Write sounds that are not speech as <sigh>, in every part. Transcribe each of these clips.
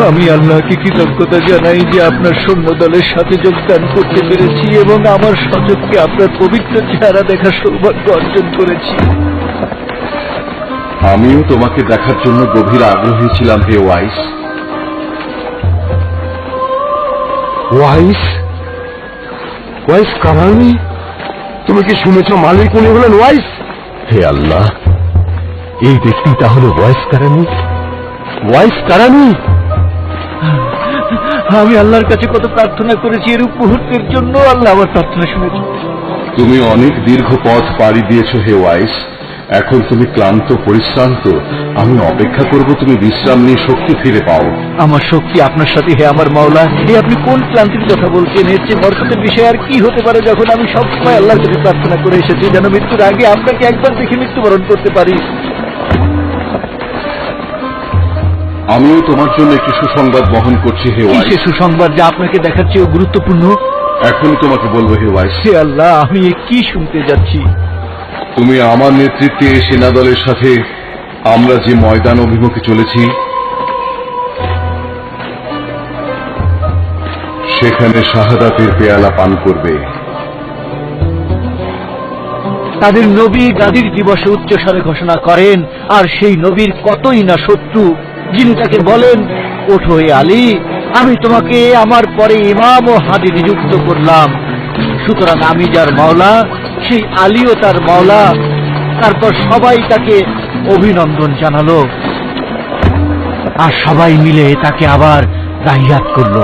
আমি আল্লাহকে কৃতজ্ঞতা জানাই যে আপনার সৈন্য দলের সাথে যোগদান করতে পেরেছি এবং আমার সচককে আপনার পবিত্র চেহারা দেখা সৌভাগ্য অর্জন করেছি। আমিও তোমাকে দেখার জন্য গভীর আগ্রহী ছিলাম হে ওয়াইস। ওয়াইস? ওয়াইস কামানি তুমি কি শুনেছ মালিক উনি হলেন ওয়াইস? হে আল্লাহ এই ব্যক্তি তাহলে ওয়াইস কারানি। Wise Karenni? আমি আল্লাহর কাছে কত প্রার্থনা করেছি এরূপ মুহূর্তের জন্য আল্লাহ আমার প্রার্থনা শুনেছি তুমি অনেক দীর্ঘ পথ পাড়ি দিয়েছ হে ওয়াইস। এখন তুমি ক্লান্ত পরিশ্রান্ত। আমি অপেক্ষা করব তুমি বিশ্রাম নিয়ে শক্তি ফিরে পাও। আমার শক্তি আপনার সাথে হে আমার মাওলা। হে আপনি কোন ক্লান্তির কথা বলছেন? এর চেয়ে বরকতের বিষয় আর কি হতে পারে যখন আমি সবসময় আল্লাহর কাছে প্রার্থনা করে এসেছি? যেন মৃত্যুর আগে আপনাকে একবার দেখে মৃত্যুবরণ করতে পারি? আমিও তোমার জন্য একটি সুসংবাদ বহন করছি হে কি ওয়াইস সে সুসংবাদ যা আপনাকে দেখার চেয়েও গুরুত্বপূর্ণ? এখনই তোমাকে বলব হে ওয়াইস হে আল্লাহ আমি এ কি শুনতে যাচ্ছি? তুমি আমার নেতৃত্বে সেনা দলের সাথে আমরা যে ময়দান অভিমুখে চলেছি সেখানে শাহাদাতের পেয়ালা পান করবে। তাদের নবী গাদির দিবসে উচ্চস্বরে ঘোষণা করেন আর সেই নবীর কতই না শত্রু। যিনি তাকে বলেন, ওঠো হে আলী, আমি তোমাকে আমার পরে ইমাম ও হাদি নিযুক্ত করলাম। সুতরাং আমি যার মাওলা, সেই আলীও তার মাওলা। তারপর সবাই তাকে অভিনন্দন জানালো। আর সবাই মিলে তাকে আবার দাহিয়াত করল।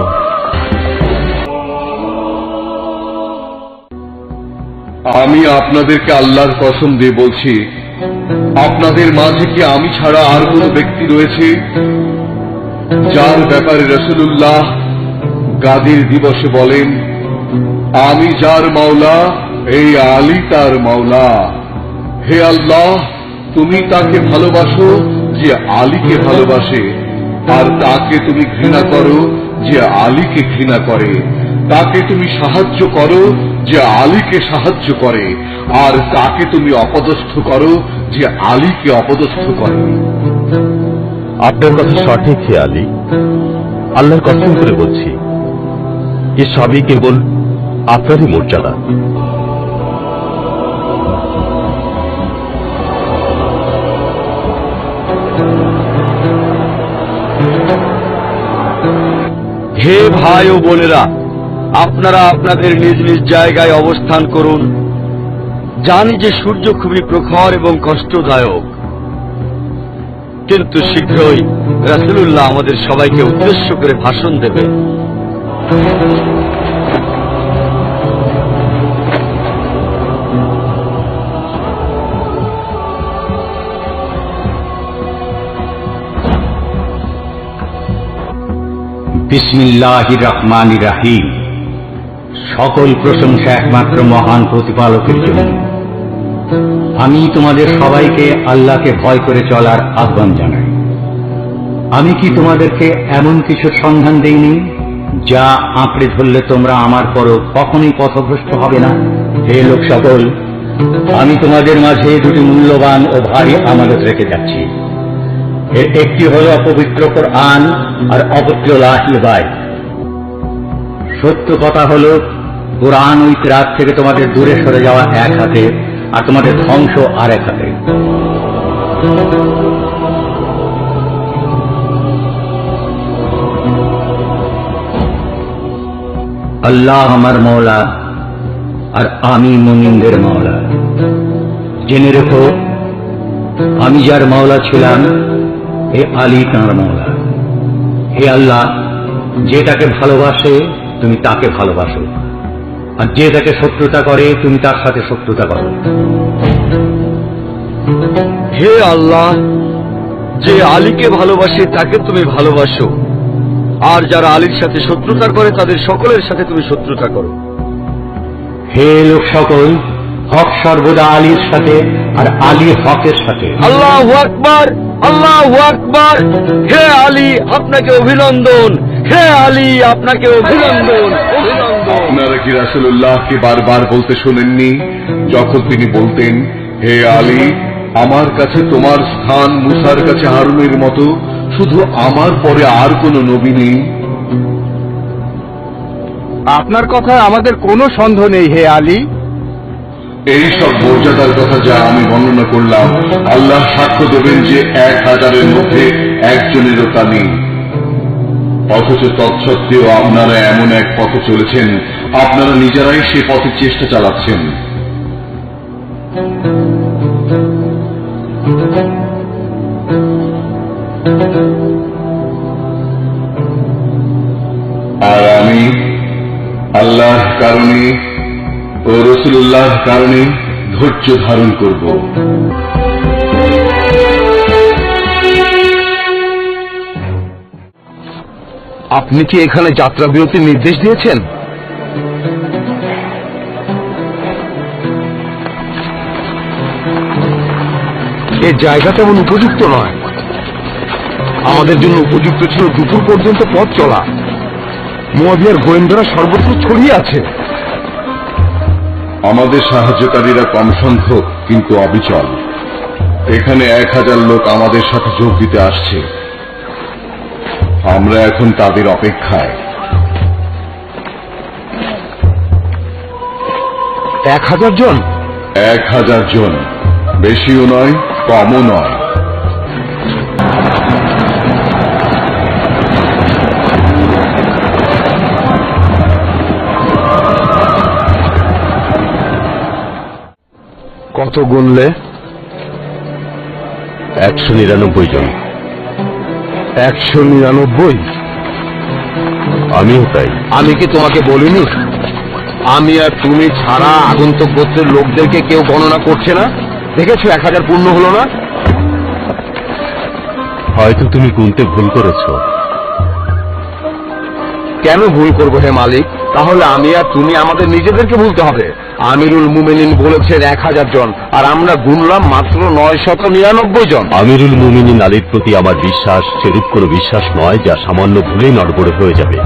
আমি আপনাদেরকে আল্লাহর কসম দিয়ে বলছি আপনাদের মাঝে কি আমি ছাড়া আর কোন ব্যক্তি রয়েছে? যার ব্যাপারে রসুল্লাহ গাদির দিবসে বলেন, আমি যার মাওলা, এই আলী তার মাওলা। হে আল্লাহ, তুমি তাকে ভালোবাসো যে আলীকে ভালোবাসে, আর তাকে তুমি ঘৃণা করো যে আলীকে ঘৃণা করে। তাকে তুমি সাহায্য করো যে আলীকে সাহায্য করে, আর তাকে তুমি অপদস্থ করো, যে আলীকে অপদস্থ করে। আপনার কথা সঠিক হে আলী। আল্লাহর কসম করে বলছি, এ সবই কেবল আপনারই মর্যাদা। হে ভাই ও বোনেরা আপনারা আপনাদের নিজ নিজ জায়গায় অবস্থান করুন। জানি যে সূর্য খুবই প্রখর এবং কষ্টদায়ক। কিন্তু শীঘ্রই রাসুলুল্লাহ আমাদের সবাইকে উদ্দেশ্য করে ভাষণ দেবে। বিসমিল্লাহ রহমান রাহিম। সকল প্রশংসা একমাত্র মহান প্রতিপালকের জন্য। আমি তোমাদের সবাইকে আল্লাহকে ভয় করে চলার আহ্বান জানাই। আমি কি তোমাদেরকে এমন কিছুর সন্ধান দেইনি, যা আঁকড়ে ধরলে তোমরা আমার পরও কখনোই পথভ্রষ্ট হবে না? হে লোক সকল আমি তোমাদের মাঝে দুটি মূল্যবান ও ভারী আমানত রেখে যাচ্ছি। এর একটি হল অপবিত্র কোরআন আর অপবিত্র লাহিবাই সত্য কথা হল কোরআন ওই রাত থেকে তোমাদের দূরে সরে যাওয়া এক হাতে আর তোমাদের ধ্বংস আর এক হাতে। আল্লাহ আমার মৌলা আর আমি মুমিনদের মাওলা। জেনে রেখো, আমি যার মাওলা ছিলাম হে আলী তাঁর মাওলা। হে আল্লাহ, যে তাকে ভালোবাসে, তুমি তাকে ভালোবাসো। আর যে তাকে শত্রুতা করে তুমি তার সাথে শত্রুতা করো। হে আল্লাহ যে আলীকে ভালোবাসে তাকে তুমি ভালোবাসো। আর যারা আলীর সাথে শত্রুতা করে তাদের সকলের সাথে তুমি শত্রুতা করো। হে লোক সকল হক সর্বদা আলীর সাথে আর আলী হকের সাথে। আল্লাহ আকবার আল্লাহ আকবার। হে আলী আপনাকে অভিনন্দন। হে আলী আপনাকে অভিনন্দন। অভিনন্দন। আপনারা কি রাসুল্লাহকে বারবার বলতে শোনেননি? যখন তিনি বলতেন হে আলী আমার কাছে তোমার স্থান মুসার কাছে হারুনের মতো শুধু আমার পরে আর কোনো নবী নেই। আপনার কথায় আমাদের কোনো সন্দেহ নেই হে আলী। এই সব মর্যাদার কথা যা আমি বর্ণনা করলাম আল্লাহ সাক্ষ্য দেবেন যে এক হাজারের মধ্যে একজনেরও তা নেই। অথচ তৎসত্ত্বেও আপনারা এমন এক পথে চলেছেন। আপনারা নিজেরাই সে পথে চেষ্টা চালাচ্ছেন। আর আমি আল্লাহ কারণে ও রসুল্লাহ কারণে ধৈর্য ধারণ করব। আপনি কি এখানে যাত্রা বিরতির নির্দেশ দিয়েছেন? এ জায়গা তেমন উপযুক্ত নয়। আমাদের জন্য উপযুক্ত ছিল দুপুর পর্যন্ত পথ চলা। মোয়াবিয়ার গোয়েন্দারা সর্বত্র ছড়িয়ে আছে। আমাদের সাহায্যকারীরা কম সংখ্যক কিন্তু অবিচল। এখানে এক হাজার লোক আমাদের সাথে যোগ দিতে আসছে। আমরা এখন তাদের অপেক্ষায়। এক হাজার জন? এক হাজার জন। বেশিও নয় কমও নয়। কত গুনলে? একশো নিরানব্বই জন। একশো নিরানব্বই। আমিও তাই। আমি কি তোমাকে বলিনি? আমি আর তুমি ছাড়া আগন্তুক গোত্রের লোকদেরকে কেউ গণনা করছে না? দেখেছ এক হাজার পূর্ণ হলো না? হয়তো তুমি গুনতে ভুল করেছ। কেন ভুল করব হে মালিক? তাহলে আমি আর তুমি আমাদের নিজেদেরকে ভুলতে হবে। আমিরুল মুমিনিন বলেছেন এক হাজার জন আর আমরা গুনলাম মাত্র নয় শত নিরানব্বই জন। আমিরুল মুমিনিন আলীর প্রতি আমার বিশ্বাস সেরূপ কোনো বিশ্বাস নয় যা সামান্য ভুলেই নড়বড়ে হয়ে যাবে।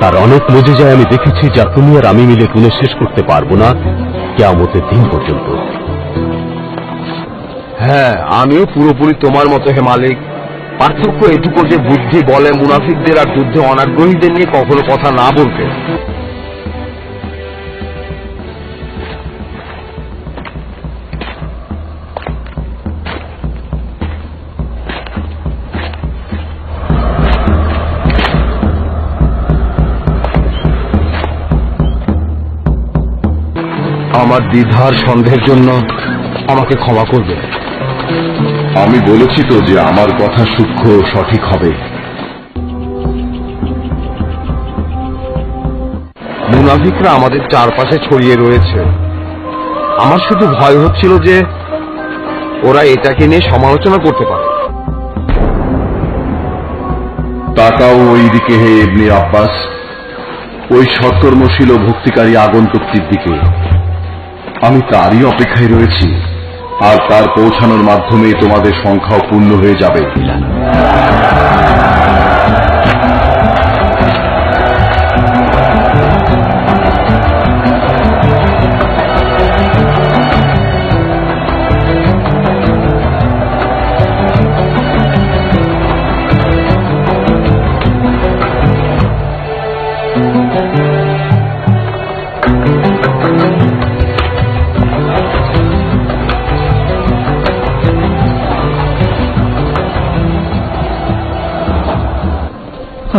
তার অনেক মজে যায় আমি দেখেছি যা তুমি আর আমি মিলে গুনে শেষ করতে পারব না কেয়ামতের দিন পর্যন্ত। হ্যাঁ আমিও পুরোপুরি তোমার মতো হে মালিক। পার্থক্য এটুকু যে বুদ্ধি বলে মুনাফিকদের আর যুদ্ধে অনাগ্রহীদের নিয়ে কখনো কথা না বলতে। আমার দ্বিধার সন্দেহের জন্য আমাকে ক্ষমা করবে। আমি বলেছি তো যে আমার কথা সূক্ষ্ম সঠিক হবে। মুনাফিকরা আমাদের চারপাশে ছড়িয়ে রয়েছে। আমার শুধু ভয় হচ্ছিল যে ওরা এটাকে নিয়ে সমালোচনা করতে পারে। তাকাও ওই দিকে হে ইবনে আব্বাস। ওই সৎকর্মশীল ও ভক্তিকারী আগন্তুকটির দিকে। আমি তারই অপেক্ষায় রয়েছি। আর তার পৌঁছানোর মাধ্যমে তোমাদের সংখ্যাও পূর্ণ হয়ে যাবে।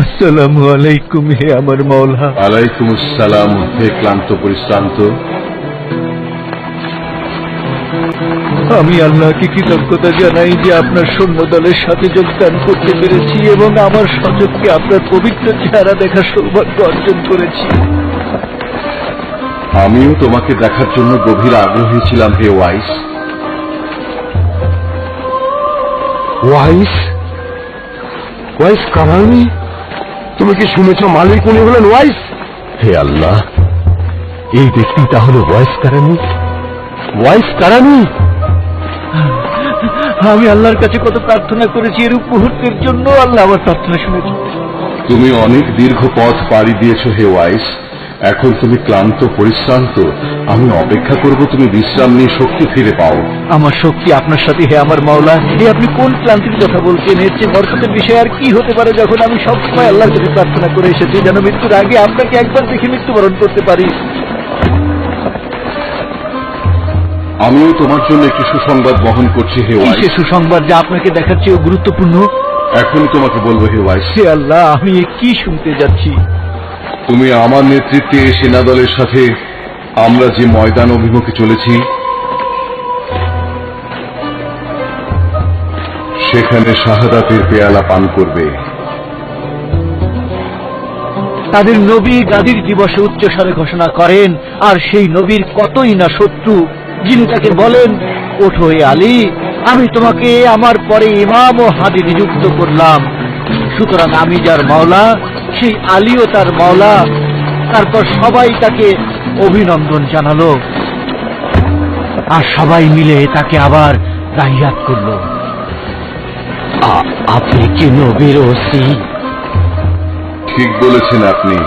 আসসালামু আলাইকুম হে আমার মৌলা আলাইকুম আসসালাম হে ক্লান্ত পরিশ্রান্ত। আমি আল্লাহকে কৃতজ্ঞতা জানাই যে আপনার সৈন্য দলের সাথে যোগদান করতে পেরেছি এবং আমার সচককে আপনার পবিত্র চেহারা দেখার সৌভাগ্য অর্জন করেছি। আমিও তোমাকে দেখার জন্য গভীর আগ্রহী ছিলাম হে ওয়াইস। ওয়াইস? ওয়াইস কারানি তুমি কি শুনেছ মালিক উনি হলেন ওয়াইস? হে আল্লাহ এই ব্যক্তি তাহলে ওয়াইস কারানি? Wise Karenni? আমি আল্লাহর কাছে কত প্রার্থনা করেছি এরূপ মুহূর্তের জন্য আল্লাহ আমার প্রার্থনা শুনেছি তুমি অনেক দীর্ঘ পথ পাড়ি দিয়েছ হে ওয়াইস। এখন তুমি ক্লান্ত পরিশ্রান্ত আমি অপেক্ষা করব তুমি বিশ্রাম নিয়ে শক্তি ফিরে পাও। আমার শক্তি আপনার সাথে হে আমার মাওলা এ আপনি কোন ক্লান্তির কথা বলছেন? এর চেয়ে বরকতের বিষয় আর কি হতে পারে যখন আমি সবসময় আল্লাহর কাছে প্রার্থনা করে এসেছি যেন মৃত্যুর আগে আপনাকে একবার দেখে মৃত্যুবরণ করতে পারি? আমিও তোমার জন্য একটি সুসংবাদ বহন করছি হে ওয়াইস সুসংবাদ যা আপনাকে দেখার চেয়েও গুরুত্বপূর্ণ? এখন তোমাকে বলব হে ওয়াইস হে আল্লাহ আমি কি শুনতে যাচ্ছি? তুমি আমার নেতৃত্বে এই সেনা দলের সাথে আমরা যে ময়দান অভিমুখে চলেছি, সেখানে শাহাদাতের পেয়ালা পান করবে। তাদের নবী গাদির দিবসে উচ্চস্বরে ঘোষণা করেন, আর সেই নবীর কতই না শত্রু, যিনি তাকে বলেন, ওঠো হে আলী, আমি তোমাকে আমার পরে ইমাম ও হাদি নিযুক্ত করলাম। সুতরাং আমি যার মাওলা, সেই আলীও তার মাওলা। তারপর সবাই তাকে অভিনন্দন জানালো। আর সবাই মিলে তাকে আবার দাহিয়াত করল। আপনি কি নবীর ওসি? ঠিক বলেছেন আপনি।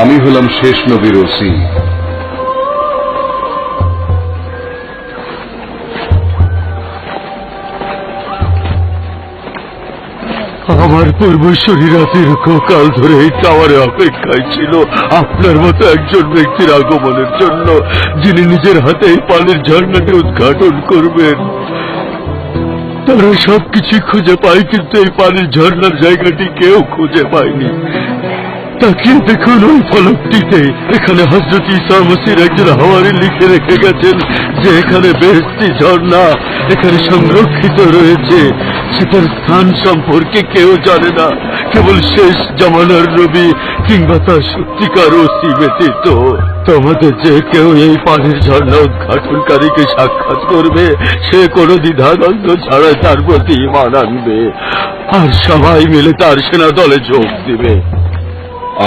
আমি হলাম শেষ নবীর ওসি। আমার পূর্বশরীরা দীর্ঘকাল ধরে এই টাওয়ারে অপেক্ষায় ছিল। আপনার মতো একজন ব্যক্তির আগমনের জন্য, যিনি নিজের হাতে এই পানির ঝর্ণাটি উদ্ঘাটন করবেন। তারা সবকিছু খুঁজে পায়, কিন্তু এই পানির ঝর্ণার জায়গাটি কেউ খুঁজে পায়নি। তাকিয়ে দেখুন ওই ফলকটিতে। এখানে হজরত ইসা মসির একজন হাওয়ারি লিখে রেখে গেছেন যে এখানে বেহস্তি ঝর্ণা এখানে সংরক্ষিত রয়েছে। সেটার স্থান সম্পর্কে কেউ জানে না। কেবল শেষ জামানার রবি কিংবা তার সত্যিকার ওসি ব্যতীত। তোমাদের যে কেউ এই পানির ঝর্ণা উদ্ঘাটনকারীকে সাক্ষাৎ করবে, সে কোনো দ্বিধাদ্বন্দ্ব ছাড়া তার প্রতি ইমান আনবে। আর সবাই মিলে তার সেনা দলে যোগ দিবে।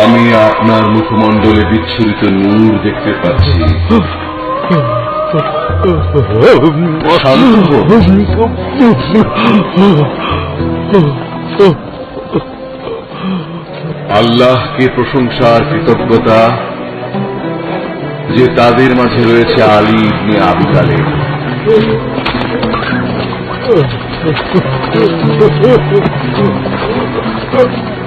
আমি আপনার মুখমণ্ডলে বিচ্ছুরিত নূর দেখতে পাচ্ছি। আল্লাহকে প্রশংসা আর কৃতজ্ঞতা, যে তাদের মাঝে রয়েছে আলী ইবনে আবু তালেব <laughs>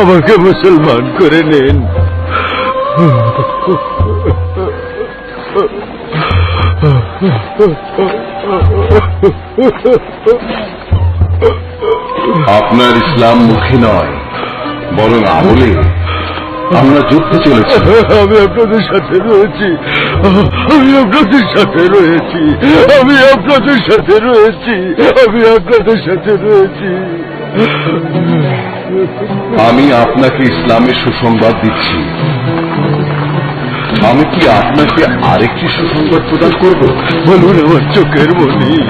আমাকে মুসলমান করে নিন। আপনার ইসলাম মুখে নয় বরং আমলে। আমরা যুদ্ধে চলেছি। <laughs> আমি আপনাদের সাথে রয়েছি। আমি আপনাদের সাথে রয়েছি। আমি আপনাদের সাথে রয়েছি। আমি আপনাদের সাথে রয়েছি। আমি আপনাকে ইসলামের সুসংবাদ দিচ্ছি। আমি কি আপনাকে আরেকটি সুসংবাদ প্রদান করব? বলুন আমার চোখের মনি।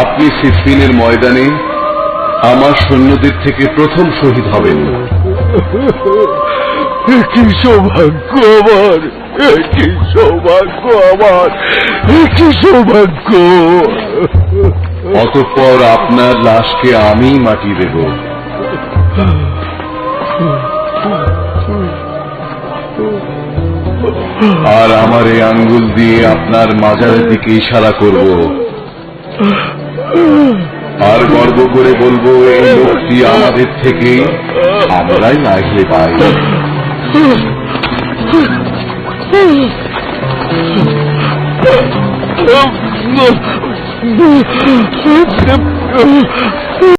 আপনি সিফিনের ময়দানে আমার সৈন্যদের থেকে প্রথম শহীদ হবেন। কি সৌভাগ্য আমার কি সৌভাগ্য আমার কি সৌভাগ্য। অতঃপর আপনার লাশকে আমি মাটি দেব। আর আমার এই আঙ্গুল দিয়ে আপনার মাজারের দিকে ইশারা করব। আর গর্ব করে বলব এই <laughs> লোকটি আমাদের থেকে আমরাই নাইলে পাই। <laughs> <laughs>